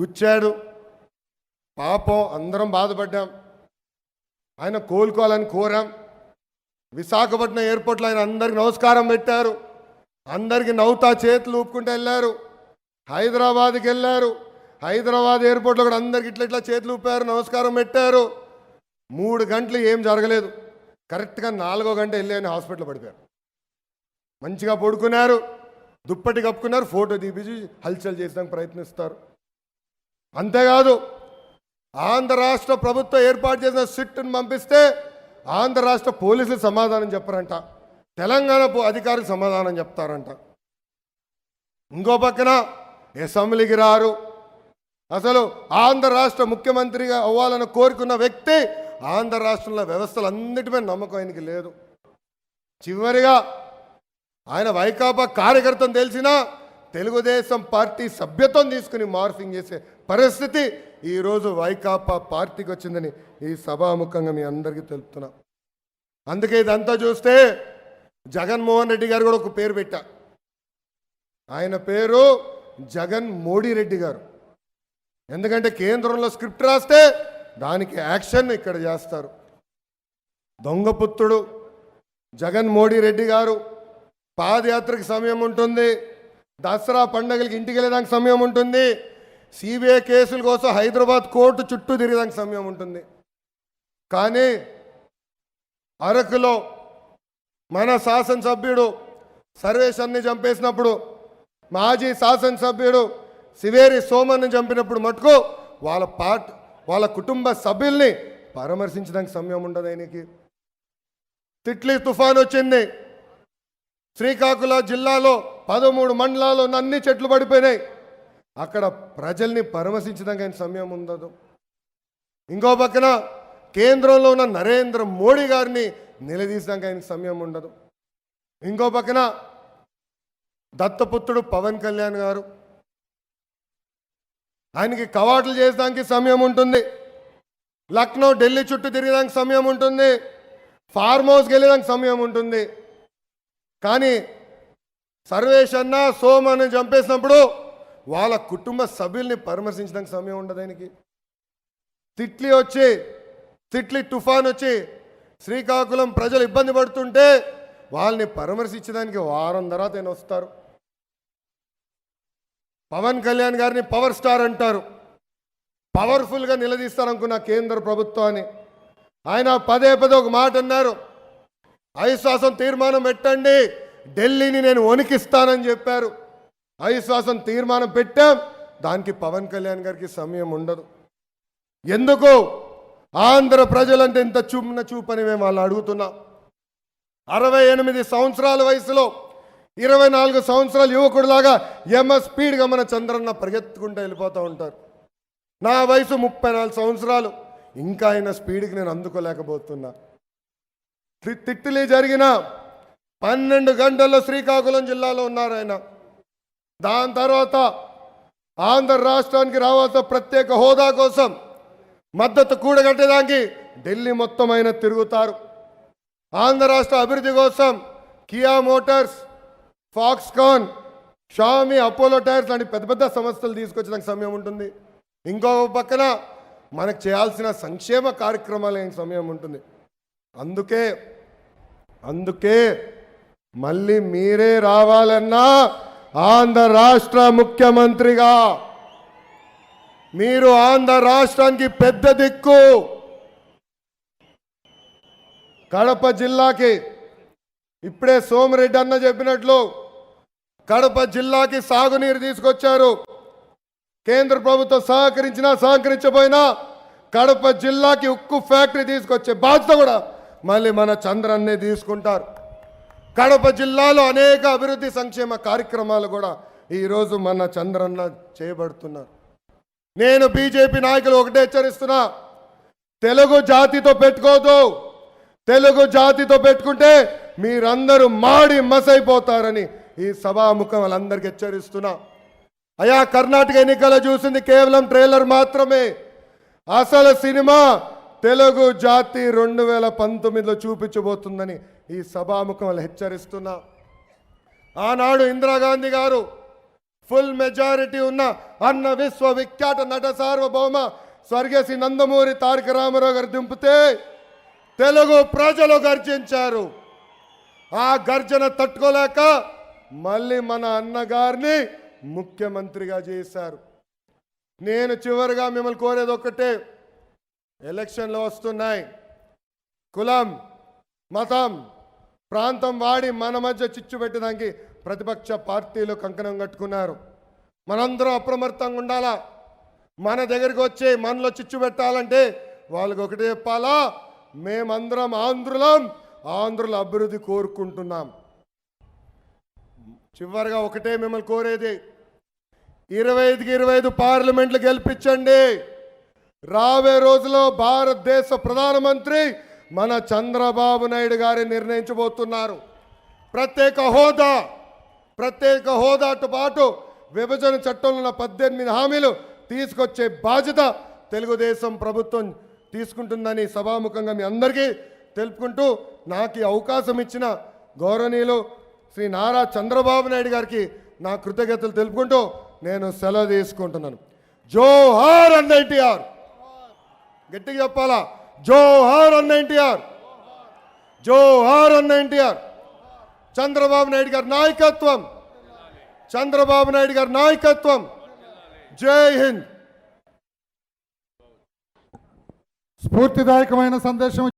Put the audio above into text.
గుచ్చాడు. పాపం అందరం బాధపడ్డాం. ఆయన కోలుకోవాలని కోరాం. విశాఖపట్నం ఎయిర్పోర్ట్లో ఆయన అందరికి నమస్కారం పెట్టారు. అందరికి నవ్వుతా చేతులు ఊపుకుంటూ వెళ్ళారు. హైదరాబాద్కి వెళ్ళారు. హైదరాబాద్ ఎయిర్పోర్ట్లో కూడా అందరికి ఇట్లా ఇట్లా చేతులు ఊపారు నమస్కారం పెట్టారు. మూడు గంటలు ఏం జరగలేదు. కరెక్ట్గా నాలుగో గంట వెళ్ళి ఆయన హాస్పిటల్ పడిపోయారు. మంచిగా పడుకున్నారు. దుప్పటి కప్పుకున్నారు. ఫోటో తీపించి హల్చల్ చేసడానికి ప్రయత్నిస్తారు. అంతేకాదు ఆంధ్ర రాష్ట్ర ప్రభుత్వం ఏర్పాటు చేసిన సిట్ను పంపిస్తే ఆంధ్ర రాష్ట్ర పోలీసులు సమాధానం చెప్పరంట. తెలంగాణ అధికారులు సమాధానం చెప్తారంట. ఇంకో పక్కన అసెంబ్లీకి రారు. అసలు ఆంధ్ర రాష్ట్ర ముఖ్యమంత్రిగా అవ్వాలని కోరుకున్న వ్యక్తి ఆంధ్ర రాష్ట్రంలో వ్యవస్థలు అన్నిటిపై నమ్మకం ఆయనకి లేదు. చివరిగా ఆయన వైకాపా కార్యకర్తను తెలిసినా తెలుగుదేశం పార్టీ సభ్యత్వం తీసుకుని మార్ఫింగ్ చేసే పరిస్థితి ఈరోజు వైకాపా పార్టీకి వచ్చిందని ఈ సభాముఖంగా మీ అందరికీ తెలుపుతున్నా. అందుకే ఇదంతా చూస్తే జగన్మోహన్ రెడ్డి గారు కూడా ఒక పేరు పెట్టా. ఆయన పేరు జగన్ మోడీ రెడ్డి గారు. ఎందుకంటే కేంద్రంలో స్క్రిప్ట్ రాస్తే దానికి యాక్షన్ ఇక్కడ చేస్తారు. దొంగపుత్రుడు జగన్ మోడీ రెడ్డి గారు పాదయాత్రకు సమయం ఉంటుంది. దసరా పండగలకి ఇంటికి వెళ్ళడానికి సమయం ఉంటుంది. సిబిఐ కేసుల కోసం హైదరాబాద్ కోర్టు చుట్టూ తిరిగేదానికి సమయం ఉంటుంది. కానీ అరకులో మన శాసనసభ్యుడు సర్వేశాన్ని చంపేసినప్పుడు మాజీ శాసనసభ్యుడు సివేరి సోమన్ని చంపినప్పుడు మటుకు వాళ్ళ పార్ట్ వాళ్ళ కుటుంబ సభ్యుల్ని పరామర్శించడానికి సమయం ఉండదు ఆయనకి. తిట్లీ తుఫాన్ వచ్చింది. శ్రీకాకుళం జిల్లాలో పదమూడు మండలాల్లో అన్ని చెట్లు పడిపోయినాయి. అక్కడ ప్రజల్ని పరామర్శించడానికి ఆయన సమయం ఉండదు. ఇంకో పక్కన కేంద్రంలో ఉన్న నరేంద్ర మోడీ గారిని నిలదీసడానికి ఆయనకు సమయం ఉండదు. ఇంకో పక్కన దత్తపుత్రుడు పవన్ కళ్యాణ్ గారు. ఆయనకి కవాట్లు చేసడానికి సమయం ఉంటుంది. లక్నో ఢిల్లీ చుట్టూ తిరగడానికి సమయం ఉంటుంది. ఫార్మ్ హౌస్కి వెళ్ళేదానికి సమయం ఉంటుంది. కానీ సర్వేష్ అన్న చంపేసినప్పుడు వాళ్ళ కుటుంబ సభ్యుల్ని పరామర్శించడానికి సమయం ఉండదు ఆయనకి. తిట్లి వచ్చి తిట్లి తుఫాన్ వచ్చి శ్రీకాకుళం ప్రజలు ఇబ్బంది పడుతుంటే వాళ్ళని పరామర్శించడానికి వారం తర్వాత ఆయన వస్తారు. పవన్ కళ్యాణ్ గారిని పవర్ స్టార్ అంటారు. పవర్ఫుల్గా నిలదీస్తారనుకున్న కేంద్ర ప్రభుత్వాన్ని. ఆయన పదే పదే ఒక మాట అన్నారు. అవిశ్వాసం తీర్మానం పెట్టండి. ఢిల్లీని నేను వణికిస్తానని చెప్పారు. అవిశ్వాసం తీర్మానం పెట్టాం. దానికి పవన్ కళ్యాణ్ గారికి సమయం ఉండదు. ఎందుకు? ఆంధ్ర ప్రజలంటే ఇంత చూపున చూపని మేము వాళ్ళు అడుగుతున్నాం. అరవై ఎనిమిది సంవత్సరాల వయసులో ఇరవై నాలుగు సంవత్సరాల యువకుడిలాగా ఎమ స్పీడ్గా మన చంద్రన్న పరిగెత్తుకుంటూ వెళ్ళిపోతూ ఉంటారు. నా వయసు ముప్పై నాలుగు సంవత్సరాలు. ఇంకా ఆయన స్పీడ్కి నేను అందుకోలేకపోతున్నా. తి- జరిగినా జరిగిన పన్నెండు గంటల్లో శ్రీకాకుళం జిల్లాలో ఉన్నారు ఆయన. దాని తర్వాత ఆంధ్ర రాష్ట్రానికి రావాల్సిన ప్రత్యేక హోదా కోసం మద్దతు కూడగట్టేదానికి ఢిల్లీ మొత్తం ఆయన తిరుగుతారు. ఆంధ్ర రాష్ట్ర అభివృద్ధి కోసం Kia Motors Foxconn Xiaomi Apollo Tyres లాంటి పెద్ద పెద్ద సంస్థలు తీసుకొచ్చడానికి సమయం ఉంటుంది. ఇంకో పక్కన మనకు చేయాల్సిన సంక్షేమ కార్యక్రమాలు సమయం ఉంటుంది. అందుకే అందుకే మళ్ళీ మీరే రావాలన్నా ఆంధ్ర రాష్ట్ర ముఖ్యమంత్రిగా. మీరు ఆంధ్ర రాష్ట్రానికి పెద్ద దిక్కు. కడప జిల్లాకి ఇప్పుడే సోమిరెడ్డి అన్న చెప్పినట్లు కడప జిల్లాకి సాగునీరు తీసుకొచ్చారు. కేంద్ర ప్రభుత్వం సహకరించినా సహకరించపోయినా కడప జిల్లాకి ఉక్కు ఫ్యాక్టరీ తీసుకొచ్చే బాధ్యత కూడా మళ్ళీ మన చంద్రన్నే తీసుకుంటారు. కడప జిల్లాలో అనేక అభివృద్ధి సంక్షేమ కార్యక్రమాలు కూడా ఈరోజు మన చంద్రన్న చేయబడుతున్నారు. నేను బీజేపీ నాయకులు ఒకటే హెచ్చరిస్తున్నా. తెలుగు జాతితో పెట్టుకోదు తెలుగు జాతితో పెట్టుకుంటే మీరందరూ మాడి మసైపోతారని ఈ సభాముఖం వాళ్ళందరికీ హెచ్చరిస్తున్నా. అయా కర్ణాటక ఎన్నికలు చూసింది కేవలం ట్రైలర్ మాత్రమే. అసలు సినిమా తెలుగు జాతి రెండు వేల పంతొమ్మిదిలో చూపించబోతుందని ఈ సభాముఖం హెచ్చరిస్తున్నా. ఆనాడు ఇందిరాగాంధీ గారు ఫుల్ మెజారిటీ ఉన్న అన్న విశ్వవిఖ్యాత నట సార్వభౌమ స్వర్గశ్రీ నందమూరి తారక రామారావు గారు దింపితే తెలుగు ప్రజలు గర్జించారు. ఆ గర్జన తట్టుకోలేక మళ్ళీ మన అన్నగారిని ముఖ్యమంత్రిగా చేశారు. నేను చివరిగా మిమ్మల్ని కోరేది ఒక్కటే ఎలక్షన్లు వస్తున్నాయి. కులం మతం ప్రాంతం వాడి మన మధ్య చిచ్చు పెట్టడానికి ప్రతిపక్ష పార్టీలు కంకణం కట్టుకున్నారు. మనందరం అప్రమత్తంగా ఉండాలా? మన దగ్గరికి వచ్చి మనలో చిచ్చు పెట్టాలంటే వాళ్ళకి ఒకటి చెప్పాలా? మేమందరం ఆంధ్రులం ఆంధ్రుల అభివృద్ధి కోరుకుంటున్నాం. చివరిగా ఒకటే మిమ్మల్ని కోరేది. ఇరవై ఐదుకి ఇరవై ఐదు పార్లమెంట్లు గెలిపించండి. రాబోయే రోజుల్లో భారతదేశ ప్రధానమంత్రి మన చంద్రబాబు నాయుడు గారి నిర్ణయించబోతున్నారు. ప్రత్యేక హోదా ప్రత్యేక హోదాతో పాటు విభజన చట్టంలో ఉన్న పద్దెనిమిది హామీలు తీసుకొచ్చే బాధ్యత తెలుగుదేశం ప్రభుత్వం తీసుకుంటుందని సభాముఖంగా మీ అందరికీ తెలుపుకుంటూ నాకు అవకాశం ఇచ్చిన గౌరవనీయులు శ్రీ నారా చంద్రబాబు నాయుడు గారికి నా కృతజ్ఞతలు తెలుపుకుంటూ నేను సెలవు తీసుకుంటున్నాను. జోహార్ అన్న ఎన్టీఆర్! గట్టిగా చెప్పాలా? జోహార్ అన్న ఎన్టీఆర్. జోహార్ అన్న ఎన్టీఆర్. చంద్రబాబు నాయుడు గారి నాయకత్వం. చంద్రబాబు నాయుడు గారి నాయకత్వం. జై హింద్. స్ఫూర్తిదాయకమైన సందేశం